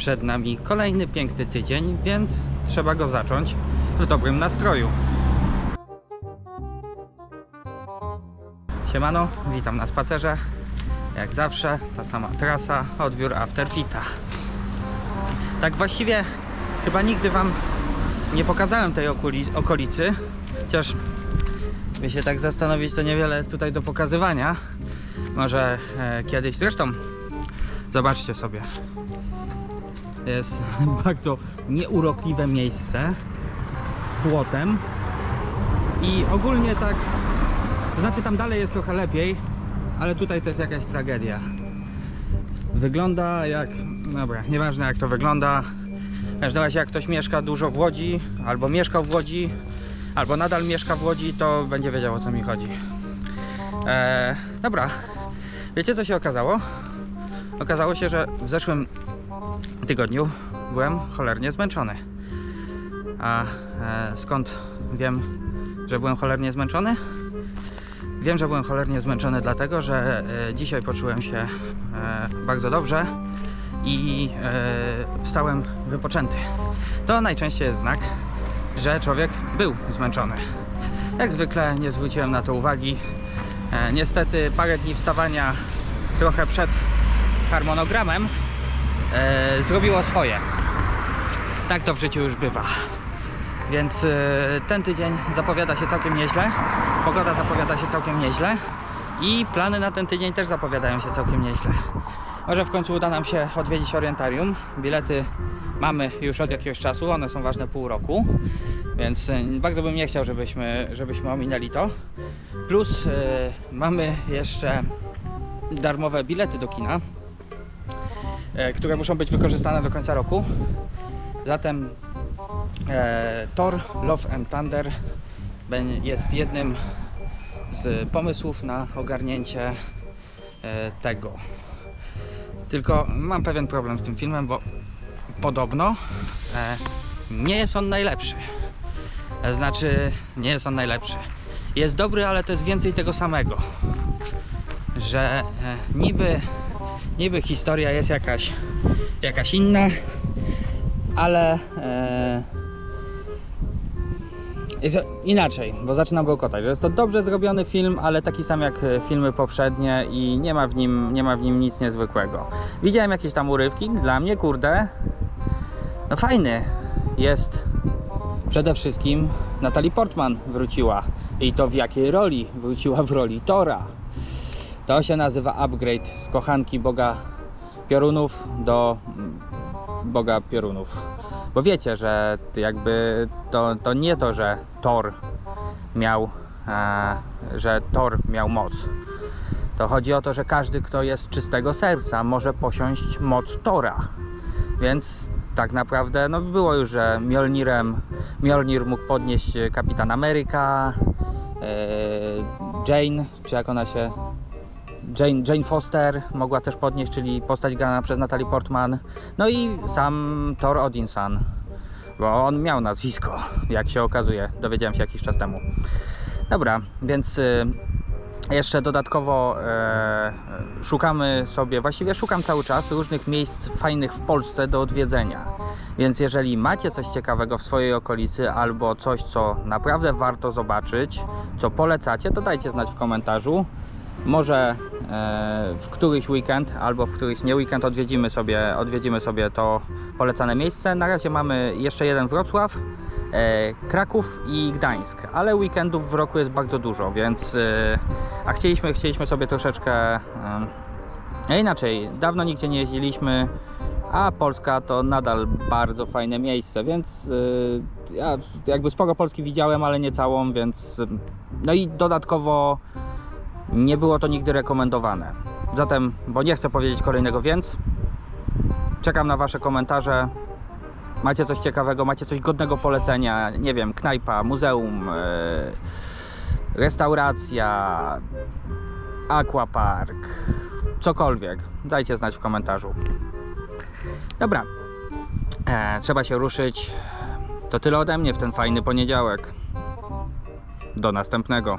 Przed nami kolejny piękny tydzień, więc trzeba go zacząć w dobrym nastroju. Siemano, witam na spacerze. Jak zawsze, ta sama trasa, odbiór Afterfita. Tak właściwie chyba nigdy Wam nie pokazałem tej okoli okolicy, chociaż by się tak zastanowić, to niewiele jest tutaj do pokazywania. Może e, kiedyś, zresztą zobaczcie sobie. Jest bardzo nieurokliwe miejsce z płotem i ogólnie tak, to znaczy tam dalej jest trochę lepiej, ale tutaj to jest jakaś tragedia. Wygląda jak, dobra, nieważne jak to wygląda. W każdym razie jak ktoś mieszka dużo w Łodzi, albo mieszkał w Łodzi, albo nadal mieszka w Łodzi, to będzie wiedział o co mi chodzi. Eee, dobra, wiecie co się okazało? Okazało się, że w zeszłym tygodniu byłem cholernie zmęczony. A e, skąd wiem, że byłem cholernie zmęczony? Wiem, że byłem cholernie zmęczony, dlatego że e, dzisiaj poczułem się e, bardzo dobrze i wstałem wypoczęty. To najczęściej jest znak, że człowiek był zmęczony. Jak zwykle nie zwróciłem na to uwagi. Niestety parę dni wstawania trochę przed harmonogramem e, zrobiło swoje. Tak to w życiu już bywa. Więc e, ten tydzień zapowiada się całkiem nieźle. Pogoda zapowiada się całkiem nieźle. I plany na ten tydzień też zapowiadają się całkiem nieźle. Może w końcu uda nam się odwiedzić orientarium. Bilety mamy już od jakiegoś czasu, one są ważne pół roku. Więc e, bardzo bym nie chciał, żebyśmy, żebyśmy ominęli to. Plus e, mamy jeszcze darmowe bilety do kina, które muszą być wykorzystane do końca roku. Zatem e, Thor Love and Thunder jest jednym z pomysłów na ogarnięcie e, tego. Tylko mam pewien problem z tym filmem, bo podobno e, nie jest on najlepszy. E, Znaczy, nie jest on najlepszy. Jest dobry, ale to jest więcej tego samego. Że e, niby, niby historia jest jakaś, jakaś inna, ale e, inaczej, bo zaczynam bełkotać, że jest to dobrze zrobiony film, ale taki sam jak e, filmy poprzednie i nie ma w nim, nie ma w nim nic niezwykłego. Widziałem jakieś tam urywki, dla mnie kurde, no fajny jest przede wszystkim Natalie Portman wróciła i to w jakiej roli? Wróciła w roli Tora. To się nazywa upgrade z kochanki Boga Piorunów do mm, Boga Piorunów. Bo wiecie, że jakby to, to nie to, że Thor miał, e, że Thor miał moc. To chodzi o to, że każdy, kto jest czystego serca, może posiąść moc Tora. Więc tak naprawdę no było już, że Mjolnirem, Mjolnir mógł podnieść Kapitan Ameryka, e, Jane, czy jak ona się Jane, Jane Foster mogła też podnieść, czyli postać grana przez Natalie Portman. No i sam Thor Odinson, bo on miał nazwisko, jak się okazuje. Dowiedziałem się jakiś czas temu. Dobra, więc y, jeszcze dodatkowo e, szukamy sobie, właściwie szukam cały czas różnych miejsc fajnych w Polsce do odwiedzenia. Więc jeżeli macie coś ciekawego w swojej okolicy albo coś, co naprawdę warto zobaczyć, co polecacie, to dajcie znać w komentarzu. Może e, w któryś weekend albo w któryś nie weekend odwiedzimy sobie, odwiedzimy sobie to polecane miejsce. Na razie mamy jeszcze jeden Wrocław, e, Kraków i Gdańsk, ale weekendów w roku jest bardzo dużo, więc e, a chcieliśmy, chcieliśmy sobie troszeczkę inaczej. Dawno nigdzie nie jeździliśmy, a Polska to nadal bardzo fajne miejsce, więc ja jakby sporo Polski widziałem, ale nie całą, więc no i dodatkowo nie było to nigdy rekomendowane. Zatem, bo nie chcę powiedzieć kolejnego więc, czekam na Wasze komentarze. Macie coś ciekawego, macie coś godnego polecenia, nie wiem, knajpa, muzeum, e, restauracja, aquapark, cokolwiek. Dajcie znać w komentarzu. Dobra, e, trzeba się ruszyć. To tyle ode mnie w ten fajny poniedziałek. Do następnego.